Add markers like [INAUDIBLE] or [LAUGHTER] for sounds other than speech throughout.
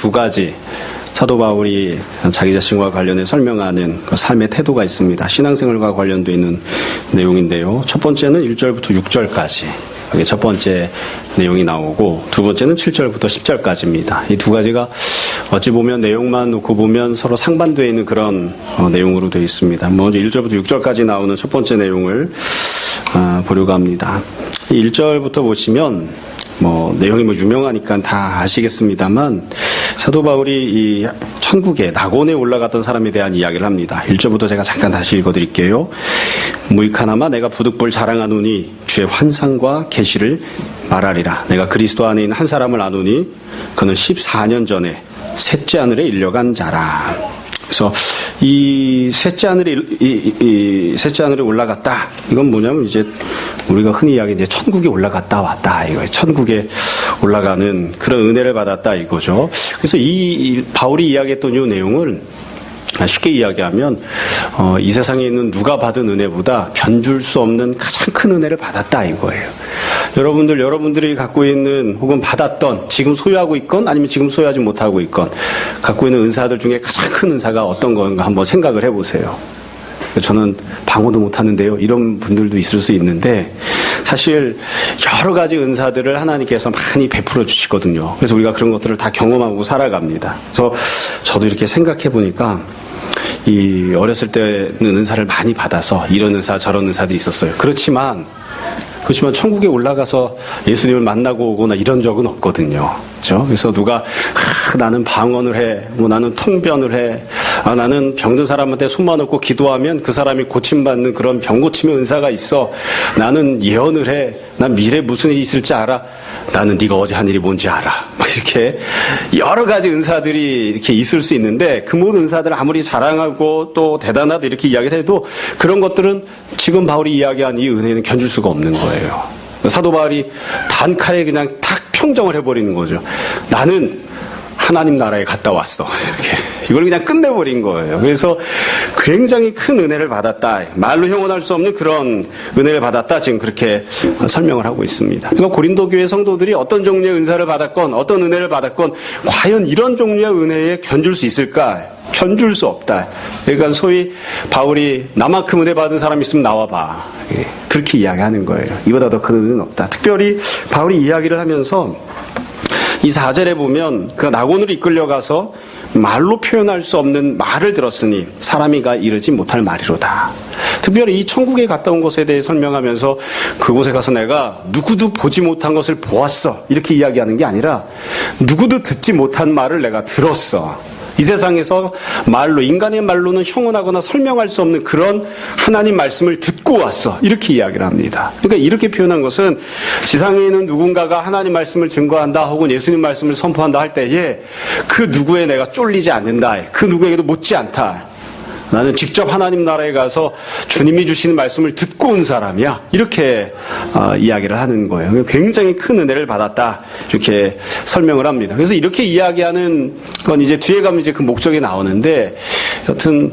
두 가지 사도 바울이 자기 자신과 관련해 설명하는 그 삶의 태도가 있습니다. 신앙생활과 관련되어 있는 내용인데요. 첫 번째는 1절부터 6절까지. 이게 첫 번째 내용이 나오고 두 번째는 7절부터 10절까지입니다. 이 두 가지가 어찌 보면 내용만 놓고 보면 서로 상반되어 있는 그런 어, 내용으로 되어 있습니다. 먼저 1절부터 6절까지 나오는 첫 번째 내용을 아, 보려고 합니다. 1절부터 보시면 뭐 내용이 뭐 유명하니까 다 아시겠습니다만 사도 바울이 이 천국에 낙원에 올라갔던 사람에 대한 이야기를 합니다. 1절부터 제가 잠깐 다시 읽어 드릴게요. 무익하나마 내가 부득불 자랑하노니 주의 환상과 계시를 말하리라. 내가 그리스도 안에 있는 한 사람을 아노니 그는 14년 전에 셋째 하늘에 일려간 자라. 그래서 이 셋째 하늘에 이, 이, 이 셋째 하늘에 올라갔다. 이건 뭐냐면 이제 우리가 흔히 이야기 이제 천국에 올라갔다 왔다 이거예요. 천국에 올라가는 그런 은혜를 받았다 이거죠. 그래서 이, 이 바울이 이야기했던 이 내용을 쉽게 이야기하면 어, 이 세상에 있는 누가 받은 은혜보다 견줄 수 없는 가장 큰 은혜를 받았다 이거예요. 여러분들 여러분들이 갖고 있는 혹은 받았던 지금 소유하고 있건 아니면 지금 소유하지 못하고 있건 갖고 있는 은사들 중에 가장 큰 은사가 어떤 건가 한번 생각을 해보세요. 저는 방어도 못하는데요. 이런 분들도 있을 수 있는데 사실 여러 가지 은사들을 하나님께서 많이 베풀어 주시거든요. 그래서 우리가 그런 것들을 다 경험하고 살아갑니다. 그래서 저도 이렇게 생각해 보니까 이 어렸을 때는 은사를 많이 받아서 이런 은사 저런 은사들이 있었어요. 그렇지만 그렇지만 천국에 올라가서 예수님을 만나고 오거나 이런 적은 없거든요. 그렇죠? 그래서 누가 아, 나는 방언을 해, 뭐 나는 통변을 해, 아, 나는 병든 사람한테 손만 얹고 기도하면 그 사람이 고침받는 그런 병 고침의 은사가 있어. 나는 예언을 해. 난 미래 무슨 일이 있을지 알아. 나는 네가 어제 한 일이 뭔지 알아. [LAUGHS] 막 이렇게 여러 가지 은사들이 이렇게 있을 수 있는데 그 모든 은사들 아무리 자랑하고 또 대단하다 이렇게 이야기를 해도 그런 것들은 지금 바울이 이야기한 이 은혜는 견줄 수가 없는 거예요. 사도 바울이 단칼에 그냥 탁 평정을 해버리는 거죠. 나는 하나님 나라에 갔다 왔어. [LAUGHS] 이렇게. 이걸 그냥 끝내버린 거예요. 그래서 굉장히 큰 은혜를 받았다. 말로 형언할 수 없는 그런 은혜를 받았다. 지금 그렇게 설명을 하고 있습니다. 그러니까 고린도 교회 성도들이 어떤 종류의 은사를 받았건 어떤 은혜를 받았건 과연 이런 종류의 은혜에 견줄 수 있을까? 견줄 수 없다. 그러니까 소위 바울이 나만큼 은혜 받은 사람 있으면 나와봐. 예, 그렇게 이야기하는 거예요. 이보다 더 큰 은혜는 없다. 특별히 바울이 이야기를 하면서 이 4절에 보면 그 낙원으로 이끌려가서 말로 표현할 수 없는 말을 들었으니 사람이가 이르지 못할 말이로다. 특별히 이 천국에 갔다 온 것에 대해 설명하면서 그곳에 가서 내가 누구도 보지 못한 것을 보았어. 이렇게 이야기하는 게 아니라 누구도 듣지 못한 말을 내가 들었어. 이 세상에서 말로 인간의 말로는 형언하거나 설명할 수 없는 그런 하나님 말씀을 듣고 왔어 이렇게 이야기를 합니다. 그러니까 이렇게 표현한 것은 지상에 있는 누군가가 하나님 말씀을 증거한다 혹은 예수님 말씀을 선포한다 할 때에 그 누구에 내가 쫄리지 않는다. 그 누구에게도 못지 않다. 나는 직접 하나님 나라에 가서 주님이 주시는 말씀을 듣고 온 사람이야. 이렇게 어, 이야기를 하는 거예요. 굉장히 큰 은혜를 받았다. 이렇게 설명을 합니다. 그래서 이렇게 이야기하는 건 이제 뒤에 가면 이제 그 목적이 나오는데 여튼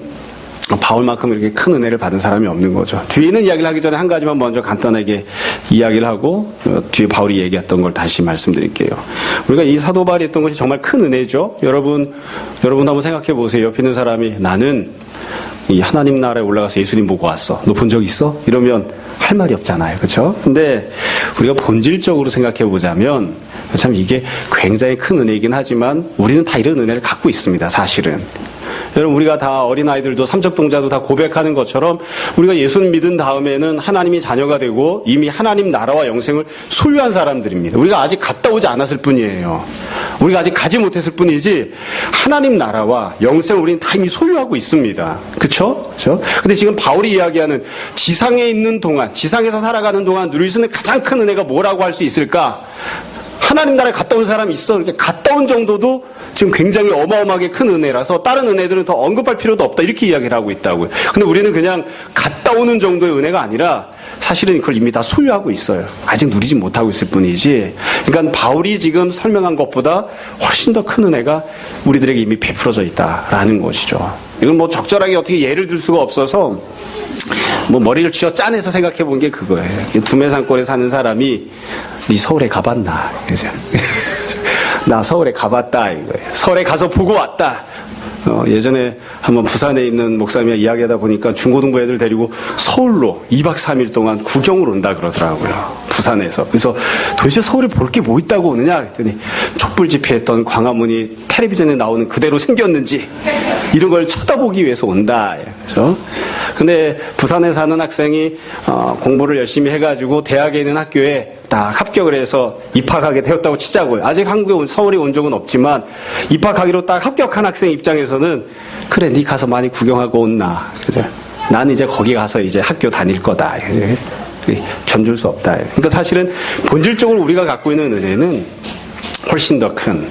바울만큼 이렇게 큰 은혜를 받은 사람이 없는 거죠. 뒤에 는 이야기를 하기 전에 한 가지만 먼저 간단하게 이야기를 하고 어, 뒤에 바울이 얘기했던 걸 다시 말씀드릴게요. 우리가 이 사도 바울이 했던 것이 정말 큰 은혜죠. 여러분, 여러분 한번 생각해 보세요. 옆에 있는 사람이 나는 이 하나님 나라에 올라가서 예수님 보고 왔어. 너 본 적 있어? 이러면 할 말이 없잖아요. 그렇죠? 근데 우리가 본질적으로 생각해 보자면 참 이게 굉장히 큰 은혜이긴 하지만 우리는 다 이런 은혜를 갖고 있습니다. 사실은. 여러분 우리가 다 어린 아이들도 삼척동자도 다 고백하는 것처럼 우리가 예수를 믿은 다음에는 하나님이 자녀가 되고 이미 하나님 나라와 영생을 소유한 사람들입니다. 우리가 아직 갔다 오지 않았을 뿐이에요. 우리가 아직 가지 못했을 뿐이지 하나님 나라와 영생을 우리는 다 이미 소유하고 있습니다. 그렇죠? 그렇죠? 근데 지금 바울이 이야기하는 지상에 있는 동안 지상에서 살아가는 동안 누릴 수 있는 가장 큰 은혜가 뭐라고 할 수 있을까? 하나님 나라에 갔다 온 사람이 있어. 이렇게 갔다 온 정도도 지금 굉장히 어마어마하게 큰 은혜라서 다른 은혜들은 더 언급할 필요도 없다. 이렇게 이야기를 하고 있다고요. 근데 우리는 그냥 갔다 오는 정도의 은혜가 아니라 사실은 그걸 이미 다 소유하고 있어요. 아직 누리지 못하고 있을 뿐이지. 그러니까 바울이 지금 설명한 것보다 훨씬 더 큰 은혜가 우리들에게 이미 베풀어져 있다라는 것이죠. 이건 뭐 적절하게 어떻게 예를 들 수가 없어서 뭐 머리를 쥐어 짜내서 생각해 본 게 그거예요. 두메산골에 사는 사람이 네 서울에 가봤나? [LAUGHS] 나 서울에 가봤다 이거예요. 서울에 가서 보고 왔다. 어, 예전에 한번 부산에 있는 목사님이 이야기하다 보니까 중고등부 애들 데리고 서울로 2박 3일 동안 구경을 온다 그러더라고요. 부산에서. 그래서 도대체 서울에 볼 게 뭐 있다고 오느냐 그랬더니 촛불 집회했던 광화문이 텔레비전에 나오는 그대로 생겼는지 이런 걸 쳐다보기 위해서 온다. 그죠? 근데 부산에 사는 학생이 어, 공부를 열심히 해가지고 대학에 있는 학교에 딱 합격을 해서 입학하게 되었다고 치자고요. 아직 한국에 온, 서울에 온 적은 없지만 입학하기로 딱 합격한 학생 입장에서는 그래, 네 가서 많이 구경하고 온나. 그래. 난 이제 거기 가서 이제 학교 다닐 거다. 그래. 견줄 수 없다. 그러니까 사실은 본질적으로 우리가 갖고 있는 은혜는 훨씬 더 큰,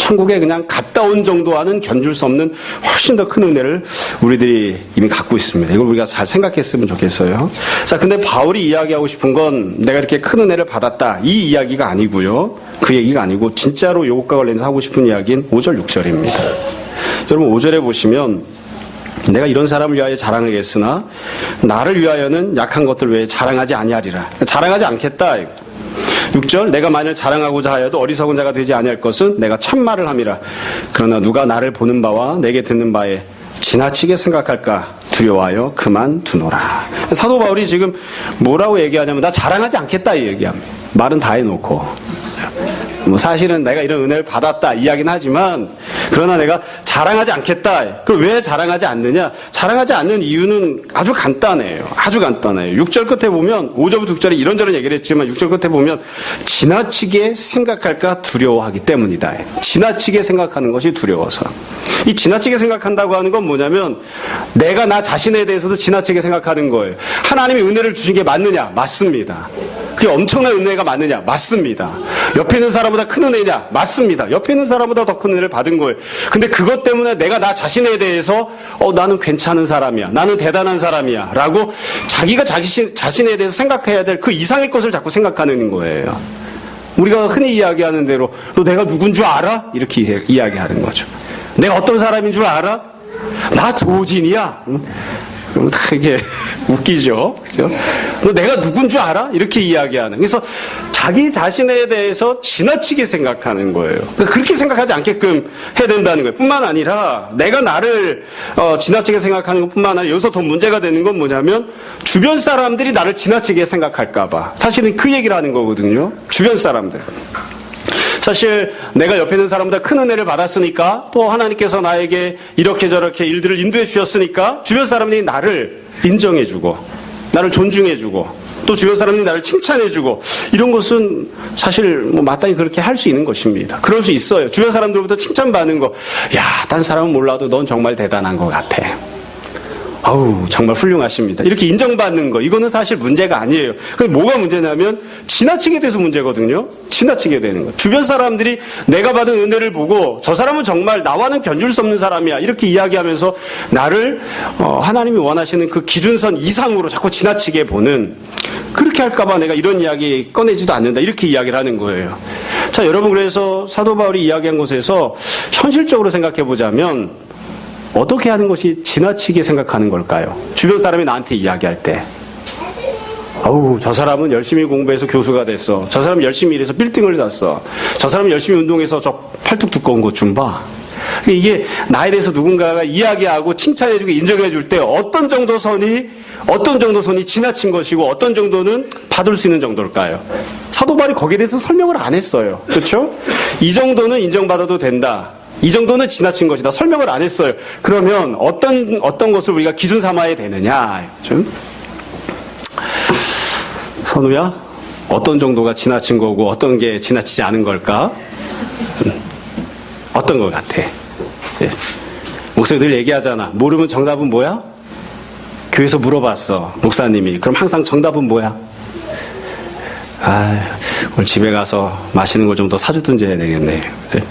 천국에 그냥 갔다 온 정도와는 견줄 수 없는 훨씬 더 큰 은혜를 우리들이 이미 갖고 있습니다. 이걸 우리가 잘 생각했으면 좋겠어요. 자, 근데 바울이 이야기하고 싶은 건 내가 이렇게 큰 은혜를 받았다. 이 이야기가 아니고요. 그 얘기가 아니고 진짜로 요것과 관련해서 하고 싶은 이야기는 5절, 6절입니다. 여러분 5절에 보시면 내가 이런 사람을 위하여 자랑하겠으나 나를 위하여는 약한 것들 외에 자랑하지 아니하리라. 자랑하지 않겠다. 6절 내가 만일 자랑하고자 하여도 어리석은 자가 되지 아니할 것은 내가 참말을 함이라. 그러나 누가 나를 보는 바와 내게 듣는 바에 지나치게 생각할까 두려워하여 그만 두노라. 사도 바울이 지금 뭐라고 얘기하냐면 나 자랑하지 않겠다 이 얘기합니다. 말은 다 해놓고 뭐 사실은 내가 이런 은혜를 받았다 이야기는 하지만 그러나 내가 자랑하지 않겠다. 그왜 자랑하지 않느냐? 자랑하지 않는 이유는 아주 간단해요. 아주 간단해요. 6절 끝에 보면 5절부터 6절에 이런저런 얘기를 했지만 6절 끝에 보면 지나치게 생각할까 두려워하기 때문이다. 지나치게 생각하는 것이 두려워서. 이 지나치게 생각한다고 하는 건 뭐냐면 내가 나 자신에 대해서도 지나치게 생각하는 거예요. 하나님이 은혜를 주신 게 맞느냐? 맞습니다. 그게 엄청난 은혜가 맞느냐? 맞습니다. 옆에 있는 사람보다 큰 은혜냐? 맞습니다. 옆에 있는 사람보다 더 큰 은혜를 받은 거예요. 근데 그것 때문에 내가 나 자신에 대해서 어 나는 괜찮은 사람이야. 나는 대단한 사람이야. 라고 자기가 자기 자신에 대해서 생각해야 될 그 이상의 것을 자꾸 생각하는 거예요. 우리가 흔히 이야기하는 대로 너 내가 누군 줄 알아? 이렇게 이야기하는 거죠. 내가 어떤 사람인 줄 알아? 나 조진이야. 그럼 되게 [LAUGHS] 웃기죠. 그죠? 너 내가 누군 줄 알아? 이렇게 이야기하는. 그래서 자기 자신에 대해서 지나치게 생각하는 거예요. 그러니까 그렇게 생각하지 않게끔 해야 된다는 거예요. 뿐만 아니라 내가 나를 어, 지나치게 생각하는 것 뿐만 아니라 여기서 더 문제가 되는 건 뭐냐면 주변 사람들이 나를 지나치게 생각할까봐. 사실은 그 얘기를 하는 거거든요. 주변 사람들. 사실 내가 옆에 있는 사람보다 큰 은혜를 받았으니까 또 하나님께서 나에게 이렇게 저렇게 일들을 인도해 주셨으니까 주변 사람들이 나를 인정해 주고 나를 존중해 주고 또 주변 사람들이 나를 칭찬해 주고 이런 것은 사실 뭐 마땅히 그렇게 할 수 있는 것입니다. 그럴 수 있어요. 주변 사람들부터 칭찬받는 거, 야, 딴 사람은 몰라도 넌 정말 대단한 것 같아. 아우 정말 훌륭하십니다. 이렇게 인정받는 거 이거는 사실 문제가 아니에요. 그 뭐가 문제냐면 지나치게 돼서 문제거든요. 지나치게 되는 거. 주변 사람들이 내가 받은 은혜를 보고 저 사람은 정말 나와는 견줄 수 없는 사람이야 이렇게 이야기하면서 나를 어, 하나님이 원하시는 그 기준선 이상으로 자꾸 지나치게 보는 그렇게 할까봐 내가 이런 이야기 꺼내지도 않는다 이렇게 이야기를 하는 거예요. 자 여러분 그래서 사도 바울이 이야기한 곳에서 현실적으로 생각해 보자면. 어떻게 하는 것이 지나치게 생각하는 걸까요? 주변 사람이 나한테 이야기할 때. 아우, 저 사람은 열심히 공부해서 교수가 됐어. 저 사람은 열심히 일해서 빌딩을 샀어. 저 사람은 열심히 운동해서 저 팔뚝 두꺼운 것 좀 봐. 이게 나에 대해서 누군가가 이야기하고 칭찬해주고 인정해줄 때 어떤 정도 선이, 어떤 정도 선이 지나친 것이고 어떤 정도는 받을 수 있는 정도일까요? 사도발이 거기에 대해서 설명을 안 했어요. 그렇죠? 이 정도는 인정받아도 된다. 이 정도는 지나친 것이다. 설명을 안 했어요. 그러면 어떤 어떤 것을 우리가 기준 삼아야 되느냐? 좀 선우야, 어떤 정도가 지나친 거고 어떤 게 지나치지 않은 걸까? 음, 어떤 것 같아? 네. 목사들 얘기하잖아. 모르면 정답은 뭐야? 교회에서 물어봤어. 목사님이. 그럼 항상 정답은 뭐야? 아, 오늘 집에 가서 맛있는 걸 좀 더 사주든지 해야 되겠네. 네.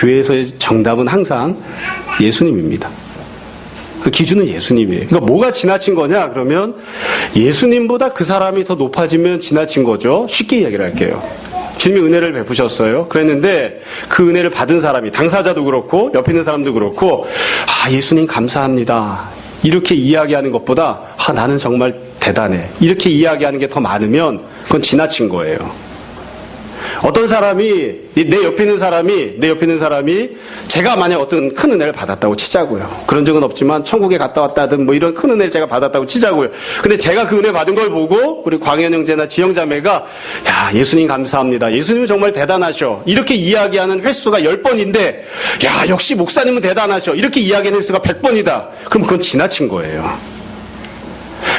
교회에서의 정답은 항상 예수님입니다. 그 기준은 예수님이에요. 그러니까 뭐가 지나친 거냐? 그러면 예수님보다 그 사람이 더 높아지면 지나친 거죠. 쉽게 이야기를 할게요. 주님이 은혜를 베푸셨어요. 그랬는데 그 은혜를 받은 사람이 당사자도 그렇고 옆에 있는 사람도 그렇고 아 예수님 감사합니다. 이렇게 이야기하는 것보다 아 나는 정말 대단해. 이렇게 이야기하는 게 더 많으면 그건 지나친 거예요. 어떤 사람이 내 옆에 있는 사람이 내 옆에 있는 사람이 제가 만약 어떤 큰 은혜를 받았다고 치자고요. 그런 적은 없지만 천국에 갔다 왔다든 뭐 이런 큰 은혜를 제가 받았다고 치자고요. 근데 제가 그 은혜 받은 걸 보고 우리 광현 형제나 지영 자매가 야 예수님 감사합니다. 예수님 정말 대단하셔. 이렇게 이야기하는 횟수가 10번인데 야 역시 목사님은 대단하셔. 이렇게 이야기하는 횟수가 100번이다. 그럼 그건 지나친 거예요.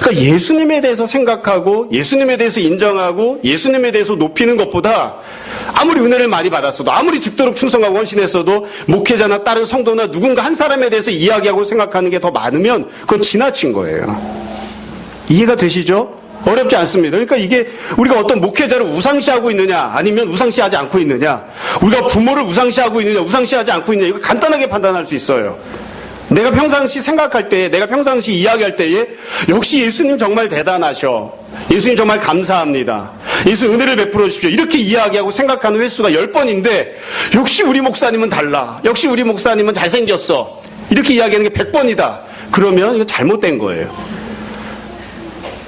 그러니까 예수님에 대해서 생각하고 예수님에 대해서 인정하고 예수님에 대해서 높이는 것보다 아무리 은혜를 많이 받았어도 아무리 죽도록 충성하고 헌신했어도 목회자나 다른 성도나 누군가 한 사람에 대해서 이야기하고 생각하는 게 더 많으면 그건 지나친 거예요. 이해가 되시죠? 어렵지 않습니다. 그러니까 이게 우리가 어떤 목회자를 우상시하고 있느냐 아니면 우상시하지 않고 있느냐 우리가 부모를 우상시하고 있느냐 우상시하지 않고 있느냐 이거 간단하게 판단할 수 있어요. 내가 평상시 생각할 때에, 내가 평상시 이야기할 때에, 역시 예수님 정말 대단하셔. 예수님 정말 감사합니다. 예수 은혜를 베풀어 주십시오. 이렇게 이야기하고 생각하는 횟수가 10번인데, 역시 우리 목사님은 달라. 역시 우리 목사님은 잘생겼어. 이렇게 이야기하는 게 100번이다. 그러면 이거 잘못된 거예요.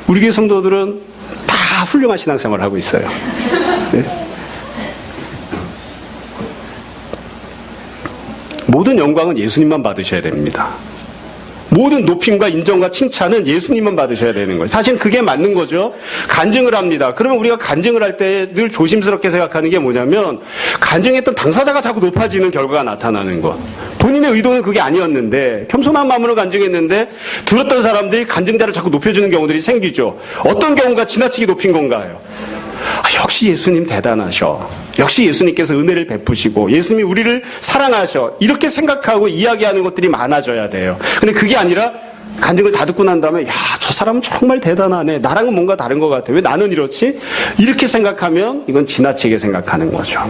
우리 교회 성도들은 다 훌륭한 신앙생활을 하고 있어요. 네? 모든 영광은 예수님만 받으셔야 됩니다. 모든 높임과 인정과 칭찬은 예수님만 받으셔야 되는 거예요. 사실 그게 맞는 거죠. 간증을 합니다. 그러면 우리가 간증을 할 때 늘 조심스럽게 생각하는 게 뭐냐면 간증했던 당사자가 자꾸 높아지는 결과가 나타나는 것. 본인의 의도는 그게 아니었는데 겸손한 마음으로 간증했는데 들었던 사람들이 간증자를 자꾸 높여주는 경우들이 생기죠. 어떤 경우가 지나치게 높인 건가요? 아, 역시 예수님 대단하셔. 역시 예수님께서 은혜를 베푸시고 예수님이 우리를 사랑하셔. 이렇게 생각하고 이야기하는 것들이 많아져야 돼요. 근데 그게 아니라 간증을 다 듣고 난 다음에 야, 저 사람은 정말 대단하네. 나랑은 뭔가 다른 것 같아. 왜 나는 이렇지? 이렇게 생각하면 이건 지나치게 생각하는 거죠.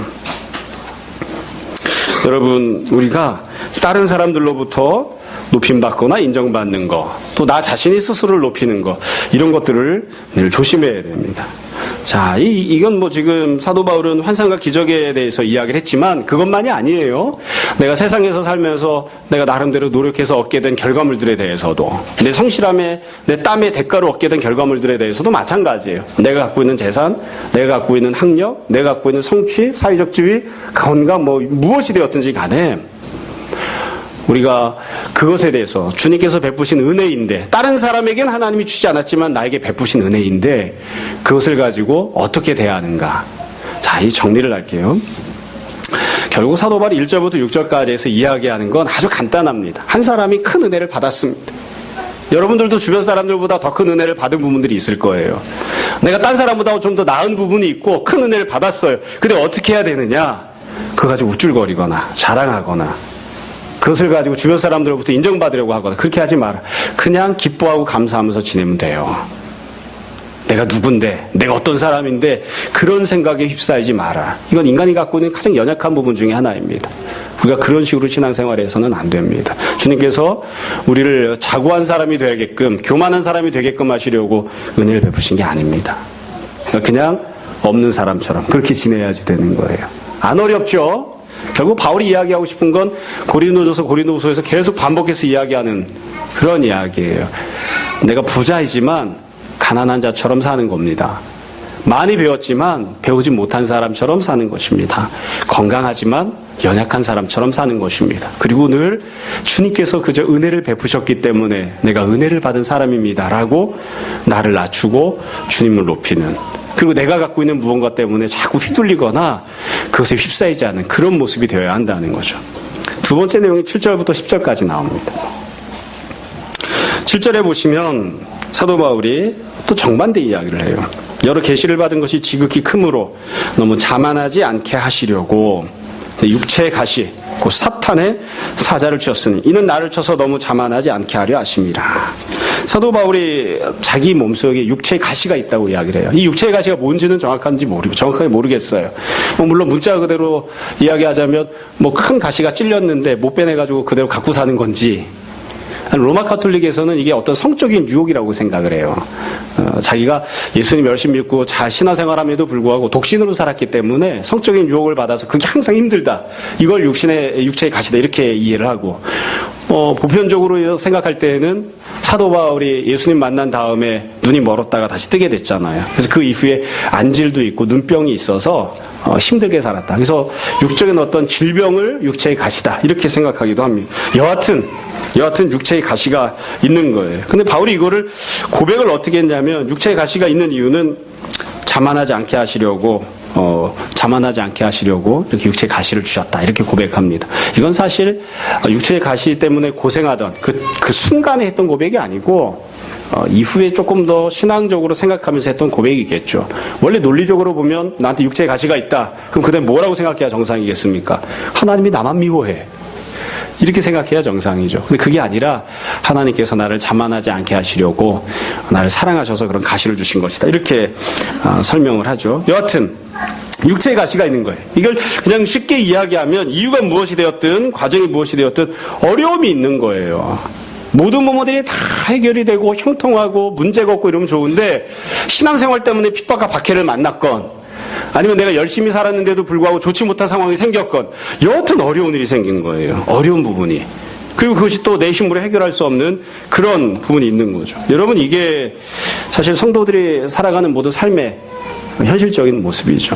여러분, 우리가 다른 사람들로부터 높임받거나 인정받는 거, 또 나 자신이 스스로를 높이는 거, 이런 것들을 늘 조심해야 됩니다. 자, 이, 이건 뭐 지금 사도 바울은 환상과 기적에 대해서 이야기를 했지만 그것만이 아니에요. 내가 세상에서 살면서 내가 나름대로 노력해서 얻게 된 결과물들에 대해서도 내 성실함에 내 땀의 대가로 얻게 된 결과물들에 대해서도 마찬가지예요. 내가 갖고 있는 재산, 내가 갖고 있는 학력, 내가 갖고 있는 성취, 사회적 지위, 건강 뭐 무엇이 되었든지 간에 우리가 그것에 대해서 주님께서 베푸신 은혜인데 다른 사람에겐 하나님이 주지 않았지만 나에게 베푸신 은혜인데 그것을 가지고 어떻게 대하는가 자, 이 정리를 할게요. 결국 사도발 1절부터 6절까지에서 이야기하는 건 아주 간단합니다. 한 사람이 큰 은혜를 받았습니다. 여러분들도 주변 사람들보다 더 큰 은혜를 받은 부분들이 있을 거예요. 내가 딴 사람보다 좀 더 나은 부분이 있고 큰 은혜를 받았어요. 근데 어떻게 해야 되느냐? 그거 가지고 우쭐거리거나 자랑하거나 그것을 가지고 주변 사람들로부터 인정받으려고 하거나 그렇게 하지 마라. 그냥 기뻐하고 감사하면서 지내면 돼요. 내가 누군데, 내가 어떤 사람인데 그런 생각에 휩싸이지 마라. 이건 인간이 갖고 있는 가장 연약한 부분 중에 하나입니다. 우리가 그런 식으로 신앙생활해서는 안 됩니다. 주님께서 우리를 자고한 사람이 되게끔, 교만한 사람이 되게끔 하시려고 은혜를 베푸신 게 아닙니다. 그냥 없는 사람처럼 그렇게 지내야지 되는 거예요. 안 어렵죠? 결국 바울이 이야기하고 싶은 건 고린도전서 고린도후서에서 계속 반복해서 이야기하는 그런 이야기예요. 내가 부자이지만 가난한 자처럼 사는 겁니다. 많이 배웠지만 배우지 못한 사람처럼 사는 것입니다. 건강하지만 연약한 사람처럼 사는 것입니다. 그리고 늘 주님께서 그저 은혜를 베푸셨기 때문에 내가 은혜를 받은 사람입니다 라고 나를 낮추고 주님을 높이는 그리고 내가 갖고 있는 무언가 때문에 자꾸 휘둘리거나 그것에 휩싸이지 않는 그런 모습이 되어야 한다는 거죠. 두 번째 내용이 7절부터 10절까지 나옵니다. 7절에 보시면 사도 바울이 또 정반대 이야기를 해요. 여러 계시를 받은 것이 지극히 크므로 너무 자만하지 않게 하시려고 육체의 가시, 그 사탄의 사자를 주었으니 이는 나를 쳐서 너무 자만하지 않게 하려 하심이라. 사도 바울이 자기 몸속에 육체의 가시가 있다고 이야기를 해요. 이 육체의 가시가 뭔지는 정확한지 모르고 정확하게 모르겠어요. 뭐 물론 문자 그대로 이야기하자면 뭐 큰 가시가 찔렸는데 못 빼내 가지고 그대로 갖고 사는 건지 로마 카톨릭에서는 이게 어떤 성적인 유혹이라고 생각을 해요. 어, 자기가 예수님 열심히 믿고 잘 신화생활함에도 불구하고 독신으로 살았기 때문에 성적인 유혹을 받아서 그게 항상 힘들다. 이걸 육신의 육체의 가시다 이렇게 이해를 하고 어, 보편적으로 생각할 때에는 사도 바울이 예수님 만난 다음에 눈이 멀었다가 다시 뜨게 됐잖아요. 그래서 그 이후에 안질도 있고 눈병이 있어서 어, 힘들게 살았다. 그래서 육적인 어떤 질병을 육체의 가시다. 이렇게 생각하기도 합니다. 여하튼, 여하튼 육체의 가시가 있는 거예요. 근데 바울이 이거를 고백을 어떻게 했냐면 육체의 가시가 있는 이유는 자만하지 않게 하시려고 어, 자만하지 않게 하시려고 이렇게 육체의 가시를 주셨다. 이렇게 고백합니다. 이건 사실 육체의 가시 때문에 고생하던 그, 그 순간에 했던 고백이 아니고 어, 이후에 조금 더 신앙적으로 생각하면서 했던 고백이겠죠. 원래 논리적으로 보면 나한테 육체의 가시가 있다. 그럼 그때 뭐라고 생각해야 정상이겠습니까? 하나님이 나만 미워해. 이렇게 생각해야 정상이죠. 근데 그게 아니라 하나님께서 나를 자만하지 않게 하시려고 나를 사랑하셔서 그런 가시를 주신 것이다. 이렇게 어, 설명을 하죠. 여하튼 육체의 가시가 있는 거예요. 이걸 그냥 쉽게 이야기하면 이유가 무엇이 되었든 과정이 무엇이 되었든 어려움이 있는 거예요. 모든 부모들이 다 해결이 되고 형통하고 문제가 없고 이러면 좋은데 신앙생활 때문에 핍박과 박해를 만났건 아니면 내가 열심히 살았는데도 불구하고 좋지 못한 상황이 생겼건 여하튼 어려운 일이 생긴 거예요. 어려운 부분이. 그리고 그것이 또 내 힘으로 해결할 수 없는 그런 부분이 있는 거죠. 여러분 이게 사실 성도들이 살아가는 모든 삶의 현실적인 모습이죠.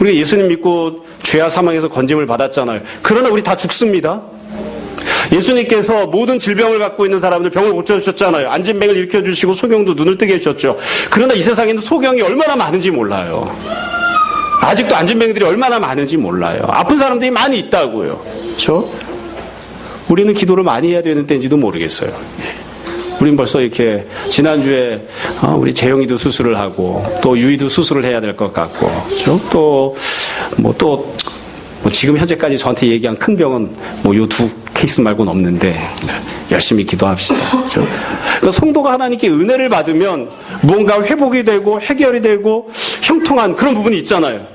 우리가 예수님 믿고 죄와 사망에서 건짐을 받았잖아요. 그러나 우리 다 죽습니다. 예수님께서 모든 질병을 갖고 있는 사람들 병을 고쳐주셨잖아요. 안진뱅을 일으켜주시고 소경도 눈을 뜨게 해주셨죠. 그러나 이 세상에는 소경이 얼마나 많은지 몰라요. 아직도 안진뱅들이 얼마나 많은지 몰라요. 아픈 사람들이 많이 있다고요. 그렇죠? 우리는 기도를 많이 해야 되는 때인지도 모르겠어요. 우린 벌써 이렇게 지난주에 어, 우리 재영이도 수술을 하고 또 유이도 수술을 해야 될 것 같고 그렇죠? 또뭐또 뭐 지금 현재까지 저한테 얘기한 큰 병은 뭐 요 두 케이스 말고는 없는데 열심히 기도합시다. 그러니까 성도가 하나님께 은혜를 받으면 무언가 회복이 되고 해결이 되고 형통한 그런 부분이 있잖아요.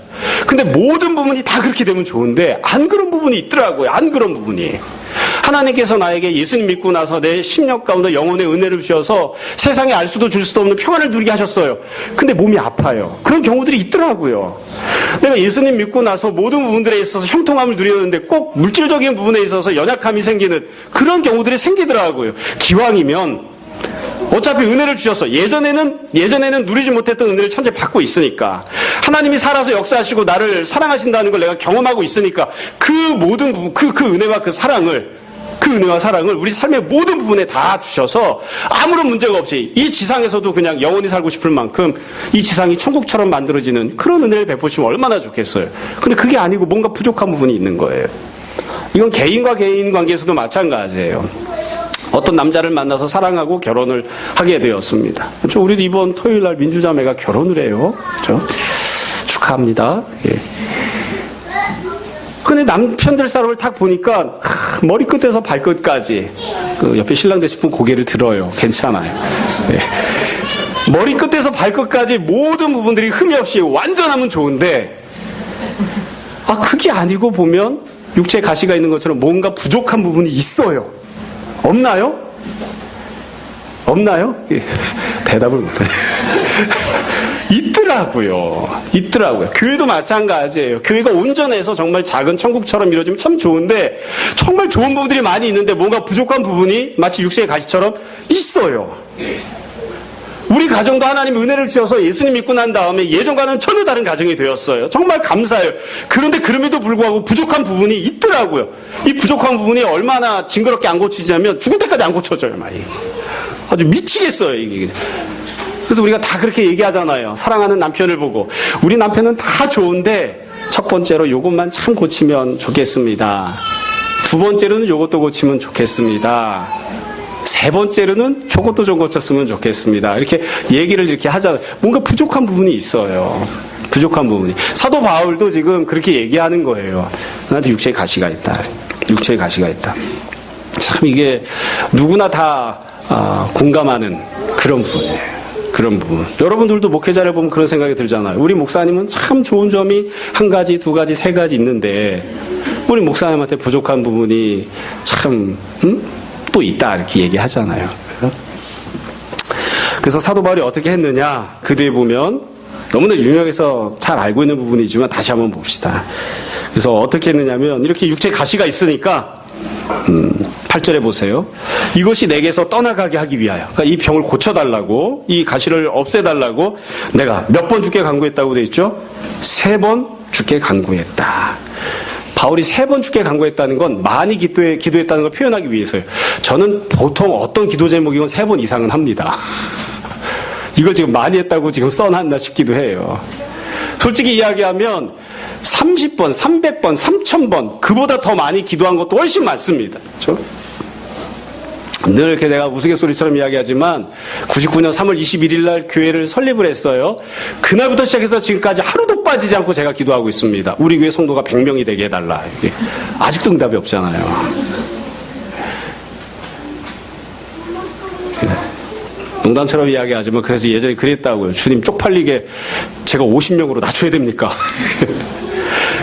근데 모든 부분이 다 그렇게 되면 좋은데 안 그런 부분이 있더라고요. 안 그런 부분이. 하나님께서 나에게 예수님 믿고 나서 내 심령 가운데 영혼의 은혜를 주셔서 세상에 알 수도 줄 수도 없는 평안을 누리게 하셨어요. 근데 몸이 아파요. 그런 경우들이 있더라고요. 내가 예수님 믿고 나서 모든 부분들에 있어서 형통함을 누렸는데 꼭 물질적인 부분에 있어서 연약함이 생기는 그런 경우들이 생기더라고요. 기왕이면 어차피 은혜를 주셔서 예전에는 예전에는 누리지 못했던 은혜를 천재 받고 있으니까 하나님이 살아서 역사하시고 나를 사랑하신다는 걸 내가 경험하고 있으니까 그 모든 부분 그, 그 은혜와 그 사랑을 그 은혜와 사랑을 우리 삶의 모든 부분에 다 주셔서 아무런 문제가 없이 이 지상에서도 그냥 영원히 살고 싶을 만큼 이 지상이 천국처럼 만들어지는 그런 은혜를 베푸시면 얼마나 좋겠어요. 근데 그게 아니고 뭔가 부족한 부분이 있는 거예요. 이건 개인과 개인 관계에서도 마찬가지예요. 어떤 남자를 만나서 사랑하고 결혼을 하게 되었습니다. 그렇죠? 우리도 이번 토요일 날 민주자매가 결혼을 해요. 그렇죠? 축하합니다. 예. 근데 남편들 사람을 딱 보니까 머리끝에서 발끝까지 그 옆에 신랑 되실 분 고개를 들어요. 괜찮아요. 예. 머리끝에서 발끝까지 모든 부분들이 흠이 없이 완전하면 좋은데 아 그게 아니고 보면 육체 가시가 있는 것처럼 뭔가 부족한 부분이 있어요. 없나요? 없나요? 예. 대답을 못해. 있더라고요. 있더라고요. 교회도 마찬가지예요. 교회가 온전해서 정말 작은 천국처럼 이루어지면 참 좋은데 정말 좋은 부분들이 많이 있는데 뭔가 부족한 부분이 마치 육세의 가시처럼 있어요. 우리 가정도 하나님 은혜를 주셔서 예수님 믿고 난 다음에 예전과는 전혀 다른 가정이 되었어요. 정말 감사해요. 그런데 그럼에도 불구하고 부족한 부분이 있더라고요. 이 부족한 부분이 얼마나 징그럽게 안 고치냐면 죽을 때까지 안 고쳐져요, 많이. 아주 미치겠어요, 이게. 그래서 우리가 다 그렇게 얘기하잖아요. 사랑하는 남편을 보고. 우리 남편은 다 좋은데 첫 번째로 요것만 참 고치면 좋겠습니다. 두 번째로는 요것도 고치면 좋겠습니다. 세 번째로는 저것도 좀 고쳤으면 좋겠습니다. 이렇게 얘기를 이렇게 하잖아요. 뭔가 부족한 부분이 있어요. 부족한 부분이. 사도 바울도 지금 그렇게 얘기하는 거예요. 나한테 육체의 가시가 있다. 육체의 가시가 있다. 참 이게 누구나 다 아, 공감하는 그런 부분이에요. 그런 부분. 여러분들도 목회자를 보면 그런 생각이 들잖아요. 우리 목사님은 참 좋은 점이 한 가지, 두 가지, 세 가지 있는데 우리 목사님한테 부족한 부분이 참 음? 또 있다 이렇게 얘기하잖아요. 그래서 사도 바울이 어떻게 했느냐 그 뒤에 보면 너무나 유명해서 잘 알고 있는 부분이지만 다시 한번 봅시다. 그래서 어떻게 했느냐면 이렇게 육체 가시가 있으니까 음, 8절에 보세요. 이것이 내게서 떠나가게 하기 위하여. 그러니까 이 병을 고쳐달라고, 이 가시를 없애달라고 내가 몇 번 죽게 강구했다고 돼 있죠? 세번 주께 간구했다. 바울이 세번 주께 간구했다는 건 많이 기도해, 기도했다는 걸 표현하기 위해서요. 저는 보통 어떤 기도 제목이건 세 번 이상은 합니다. 이걸 지금 많이 했다고 지금 써놨나 싶기도 해요. 솔직히 이야기하면 30번, 300번, 3000번, 그보다 더 많이 기도한 것도 훨씬 많습니다. 그렇죠? 늘 이렇게 제가 우스갯소리처럼 이야기하지만 99년 3월 21일 날 교회를 설립을 했어요. 그날부터 시작해서 지금까지 하루도 빠지지 않고 제가 기도하고 있습니다. 우리 교회 성도가 100명이 되게 해달라. 아직도 응답이 없잖아요. 농담처럼 이야기하지만 그래서 예전에 그랬다고요. 주님 쪽팔리게 제가 50명으로 낮춰야 됩니까? [LAUGHS]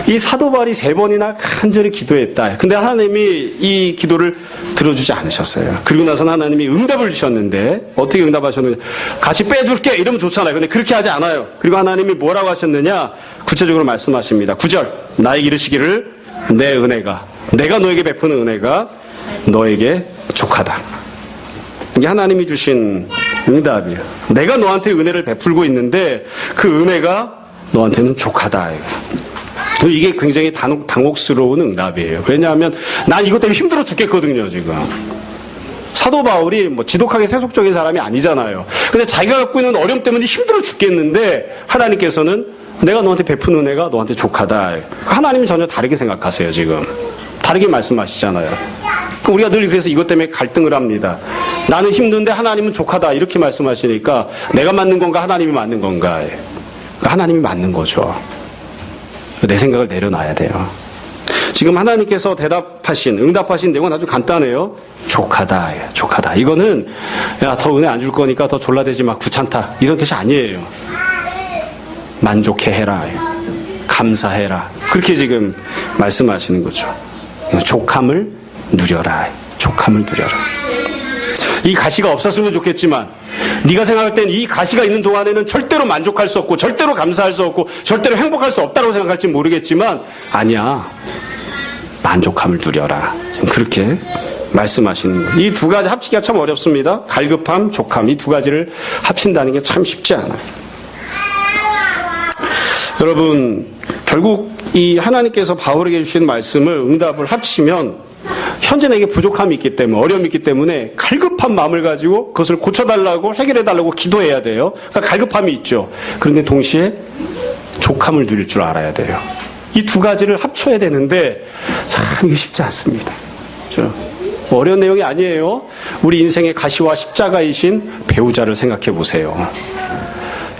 이 사도발이 세 번이나 간절히 기도했다. 근데 하나님이 이 기도를 들어주지 않으셨어요. 그리고 나서는 하나님이 응답을 주셨는데 어떻게 응답하셨느냐? 같이 빼줄게 이러면 좋잖아요. 근데 그렇게 하지 않아요. 그리고 하나님이 뭐라고 하셨느냐? 구체적으로 말씀하십니다. 9절 나에게 이르시기를 내 은혜가 내가 너에게 베푸는 은혜가 너에게 족하다. 이게 하나님이 주신 응답이에요. 내가 너한테 은혜를 베풀고 있는데 그 은혜가 너한테는 족하다. 이게 굉장히 당혹, 당혹스러운 응답이에요. 왜냐하면 난 이것 때문에 힘들어 죽겠거든요, 지금. 사도 바울이 뭐 지독하게 세속적인 사람이 아니잖아요. 근데 자기가 갖고 있는 어려움 때문에 힘들어 죽겠는데 하나님께서는 내가 너한테 베푼 은혜가 너한테 족하다. 하나님은 전혀 다르게 생각하세요, 지금. 다르게 말씀하시잖아요. 우리가 늘 그래서 이것 때문에 갈등을 합니다. 나는 힘든데 하나님은 족하다. 이렇게 말씀하시니까 내가 맞는 건가 하나님이 맞는 건가. 하나님이 맞는 거죠. 내 생각을 내려놔야 돼요. 지금 하나님께서 대답하신, 응답하신 내용은 아주 간단해요. 족하다, 족하다. 이거는, 야, 더 은혜 안 줄 거니까 더 졸라대지 마, 귀찮다. 이런 뜻이 아니에요. 만족해 해라. 감사해라. 그렇게 지금 말씀하시는 거죠. 족함을 누려라. 족함을 누려라. 이 가시가 없었으면 좋겠지만 네가 생각할 땐 이 가시가 있는 동안에는 절대로 만족할 수 없고 절대로 감사할 수 없고 절대로 행복할 수 없다고 생각할지 모르겠지만 아니야. 만족함을 누려라. 그렇게 말씀하시는 거예요. 이 두 가지 합치기가 참 어렵습니다. 갈급함, 족함 이 두 가지를 합친다는 게 참 쉽지 않아요. 여러분 결국 이 하나님께서 바울에게 주신 말씀을 응답을 합치면 현재 내게 부족함이 있기 때문에 어려움이 있기 때문에 갈급한 마음을 가지고 그것을 고쳐달라고 해결해달라고 기도해야 돼요. 그러니까 갈급함이 있죠. 그런데 동시에 족함을 누릴 줄 알아야 돼요. 이 두 가지를 합쳐야 되는데 참 쉽지 않습니다. 그렇죠? 어려운 내용이 아니에요. 우리 인생의 가시와 십자가이신 배우자를 생각해 보세요.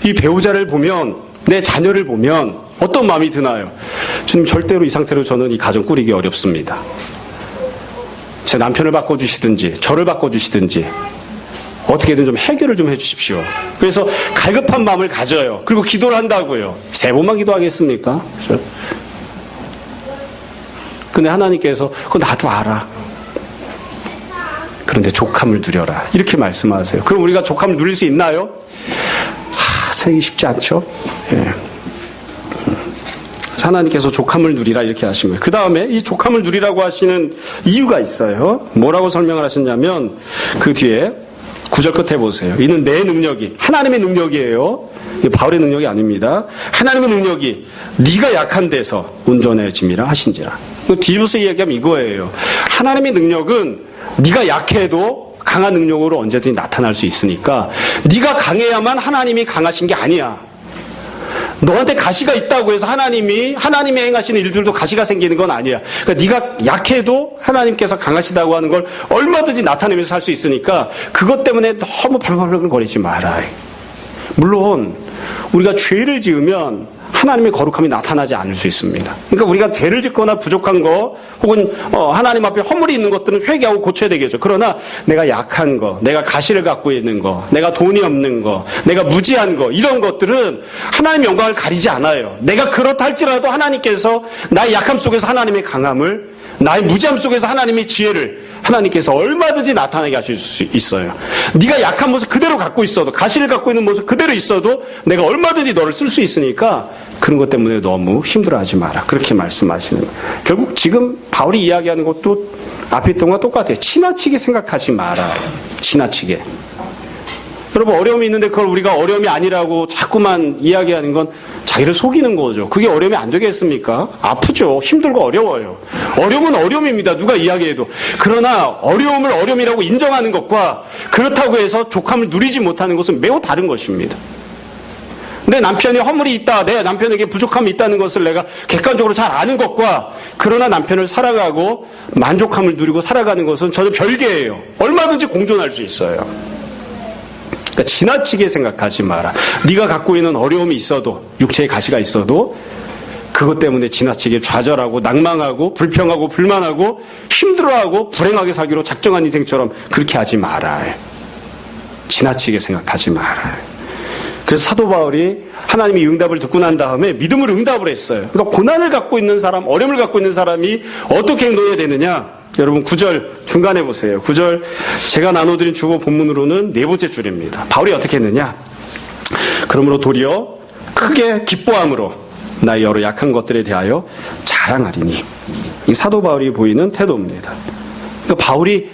이 배우자를 보면 내 자녀를 보면 어떤 마음이 드나요? 주님 절대로 이 상태로 저는 이 가정 꾸리기 어렵습니다. 제 남편을 바꿔주시든지 저를 바꿔주시든지 어떻게든 좀 해결을 좀 해주십시오. 그래서 갈급한 마음을 가져요. 그리고 기도를 한다고요. 세 번만 기도하겠습니까? 근데 하나님께서 그거 나도 알아. 그런데 족함을 누려라. 이렇게 말씀하세요. 그럼 우리가 족함을 누릴 수 있나요? 하, 참 쉽지 않죠? 예. 하나님께서 족함을 누리라 이렇게 하신 거예요. 그 다음에 이 족함을 누리라고 하시는 이유가 있어요. 뭐라고 설명을 하셨냐면 그 뒤에 구절 끝에 보세요. 이는 내 능력이 하나님의 능력이에요. 바울의 능력이 아닙니다. 하나님의 능력이 네가 약한 데서 온전해짐이라 하신지라. 뒤집어서 이야기하면 이거예요. 하나님의 능력은 네가 약해도 강한 능력으로 언제든지 나타날 수 있으니까 네가 강해야만 하나님이 강하신 게 아니야. 너한테 가시가 있다고 해서 하나님이 하나님이 행하시는 일들도 가시가 생기는 건 아니야. 그러니까 네가 약해도 하나님께서 강하시다고 하는 걸 얼마든지 나타내면서 살 수 있으니까 그것 때문에 너무 발발발 거리지 마라. 물론 우리가 죄를 지으면 하나님의 거룩함이 나타나지 않을 수 있습니다. 그러니까 우리가 죄를 짓거나 부족한 거 혹은 어, 하나님 앞에 허물이 있는 것들은 회개하고 고쳐야 되겠죠. 그러나 내가 약한 거, 내가 가시를 갖고 있는 거, 내가 돈이 없는 거, 내가 무지한 거 이런 것들은 하나님 영광을 가리지 않아요. 내가 그렇다 할지라도 하나님께서 나의 약함 속에서 하나님의 강함을 나의 무지함 속에서 하나님의 지혜를 하나님께서 얼마든지 나타나게 하실 수 있어요. 네가 약한 모습 그대로 갖고 있어도 가시를 갖고 있는 모습 그대로 있어도 내가 얼마든지 너를 쓸 수 있으니까 그런 것 때문에 너무 힘들어하지 마라. 그렇게 말씀하시는 거예요. 결국 지금 바울이 이야기하는 것도 앞에 있던 것과 똑같아요. 지나치게 생각하지 마라. 지나치게. 여러분 어려움이 있는데 그걸 우리가 어려움이 아니라고 자꾸만 이야기하는 건 자기를 속이는 거죠. 그게 어려움이 안 되겠습니까? 아프죠. 힘들고 어려워요. 어려움은 어려움입니다. 누가 이야기해도. 그러나 어려움을 어려움이라고 인정하는 것과 그렇다고 해서 족함을 누리지 못하는 것은 매우 다른 것입니다. 내 남편이 허물이 있다, 내 남편에게 부족함이 있다는 것을 내가 객관적으로 잘 아는 것과 그러나 남편을 살아가고 만족함을 누리고 살아가는 것은 전혀 별개예요. 얼마든지 공존할 수 있어요. 그러니까 지나치게 생각하지 마라. 네가 갖고 있는 어려움이 있어도 육체의 가시가 있어도 그것 때문에 지나치게 좌절하고 낭망하고 불평하고 불만하고 힘들어하고 불행하게 살기로 작정한 인생처럼 그렇게 하지 마라. 지나치게 생각하지 마라. 그래서 사도 바울이 하나님이 응답을 듣고 난 다음에 믿음을 응답을 했어요. 그러니까 고난을 갖고 있는 사람, 어려움을 갖고 있는 사람이 어떻게 행동해야 되느냐? 여러분 9절 중간에 보세요. 9절 제가 나눠드린 주보 본문으로는 네 번째 줄입니다. 바울이 어떻게 했느냐? 그러므로 도리어 크게 기뻐함으로 나의 여러 약한 것들에 대하여 자랑하리니 이 사도 바울이 보이는 태도입니다. 그러니까 바울이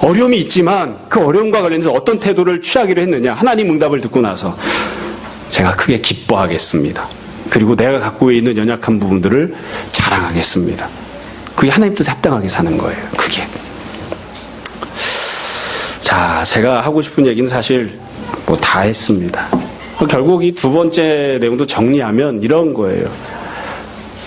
어려움이 있지만 그 어려움과 관련해서 어떤 태도를 취하기로 했느냐? 하나님 응답을 듣고 나서 제가 크게 기뻐하겠습니다. 그리고 내가 갖고 있는 연약한 부분들을 자랑하겠습니다. 그게 하나님 뜻에 합당하게 사는 거예요. 그게. 자, 제가 하고 싶은 얘기는 사실 뭐 다 했습니다. 결국 이 두 번째 내용도 정리하면 이런 거예요.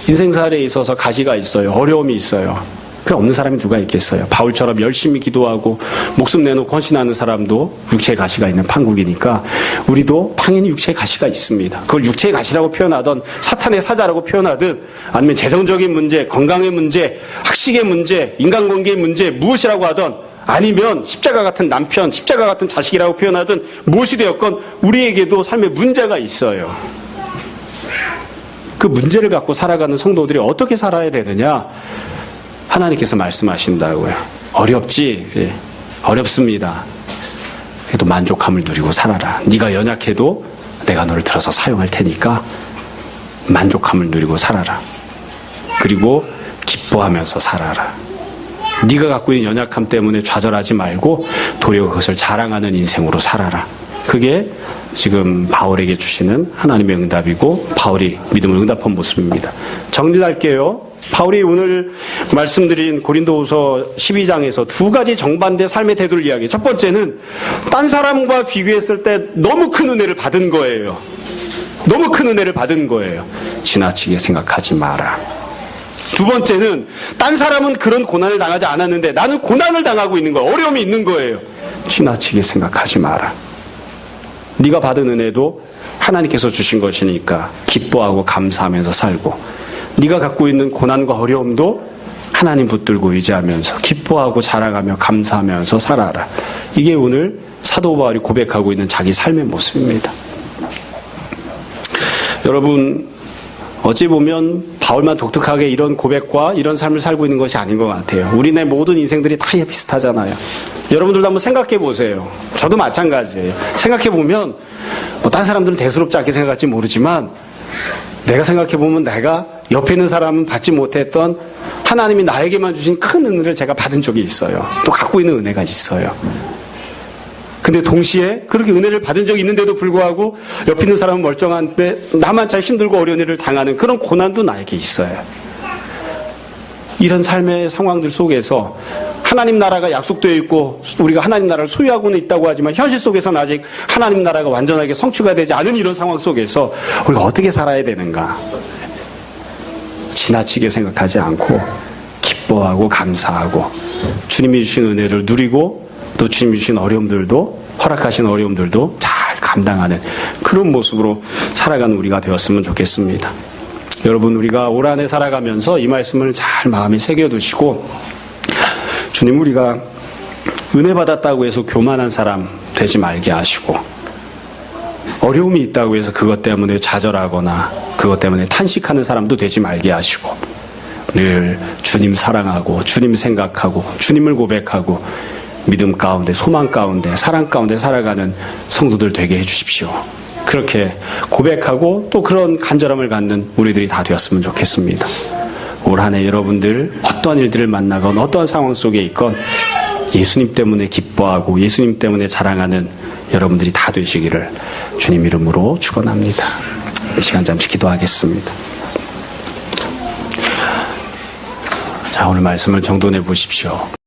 인생살에 있어서 가시가 있어요. 어려움이 있어요. 그 없는 사람이 누가 있겠어요? 바울처럼 열심히 기도하고 목숨 내놓고 헌신하는 사람도 육체의 가시가 있는 판국이니까 우리도 당연히 육체의 가시가 있습니다. 그걸 육체의 가시라고 표현하던 사탄의 사자라고 표현하든 아니면 재정적인 문제, 건강의 문제, 학식의 문제, 인간관계의 문제 무엇이라고 하던 아니면 십자가 같은 남편, 십자가 같은 자식이라고 표현하든 무엇이 되었건 우리에게도 삶에 문제가 있어요. 그 문제를 갖고 살아가는 성도들이 어떻게 살아야 되느냐? 하나님께서 말씀하신다고요. 어렵지? 예. 어렵습니다. 그래도 만족함을 누리고 살아라. 네가 연약해도 내가 너를 들어서 사용할 테니까 만족함을 누리고 살아라. 그리고 기뻐하면서 살아라. 네가 갖고 있는 연약함 때문에 좌절하지 말고 도리어 그것을 자랑하는 인생으로 살아라. 그게 지금 바울에게 주시는 하나님의 응답이고 바울이 믿음을 응답한 모습입니다. 정리를 할게요. 바울이 오늘 말씀드린 고린도후서 12장에서 두 가지 정반대 삶의 태도를 이야기해요. 첫 번째는 딴 사람과 비교했을 때 너무 큰 은혜를 받은 거예요. 너무 큰 은혜를 받은 거예요. 지나치게 생각하지 마라. 두 번째는 딴 사람은 그런 고난을 당하지 않았는데 나는 고난을 당하고 있는 거예요. 어려움이 있는 거예요. 지나치게 생각하지 마라. 네가 받은 은혜도 하나님께서 주신 것이니까 기뻐하고 감사하면서 살고 네가 갖고 있는 고난과 어려움도 하나님 붙들고 의지하면서 기뻐하고 자랑하며 감사하면서 살아라. 이게 오늘 사도 바울이 고백하고 있는 자기 삶의 모습입니다. 여러분 어찌 보면 바울만 독특하게 이런 고백과 이런 삶을 살고 있는 것이 아닌 것 같아요. 우리네 모든 인생들이 다 비슷하잖아요. 여러분들도 한번 생각해 보세요. 저도 마찬가지예요. 생각해 보면 뭐딴 사람들은 대수롭지 않게 생각할지 모르지만 내가 생각해 보면 내가 옆에 있는 사람은 받지 못했던 하나님이 나에게만 주신 큰 은혜를 제가 받은 적이 있어요. 또 갖고 있는 은혜가 있어요. 근데 동시에 그렇게 은혜를 받은 적이 있는데도 불구하고 옆에 있는 사람은 멀쩡한데 나만 잘 힘들고 어려운 일을 당하는 그런 고난도 나에게 있어요. 이런 삶의 상황들 속에서 하나님 나라가 약속되어 있고 우리가 하나님 나라를 소유하고는 있다고 하지만 현실 속에서는 아직 하나님 나라가 완전하게 성취가 되지 않은 이런 상황 속에서 우리가 어떻게 살아야 되는가? 지나치게 생각하지 않고 기뻐하고 감사하고 주님이 주신 은혜를 누리고 또 주님이 주신 어려움들도 허락하신 어려움들도 잘 감당하는 그런 모습으로 살아가는 우리가 되었으면 좋겠습니다. 여러분 우리가 올 한해 살아가면서 이 말씀을 잘 마음에 새겨두시고 주님 우리가 은혜 받았다고 해서 교만한 사람 되지 말게 하시고 어려움이 있다고 해서 그것 때문에 좌절하거나 그것 때문에 탄식하는 사람도 되지 말게 하시고 늘 주님 사랑하고 주님 생각하고 주님을 고백하고 믿음 가운데 소망 가운데 사랑 가운데 살아가는 성도들 되게 해주십시오. 그렇게 고백하고 또 그런 간절함을 갖는 우리들이 다 되었으면 좋겠습니다. 올 한 해 여러분들 어떠한 일들을 만나건 어떠한 상황 속에 있건 예수님 때문에 기뻐하고 예수님 때문에 자랑하는 여러분들이 다 되시기를 주님 이름으로 축원합니다. 이 시간 잠시 기도하겠습니다. 자, 오늘 말씀을 정돈해 보십시오.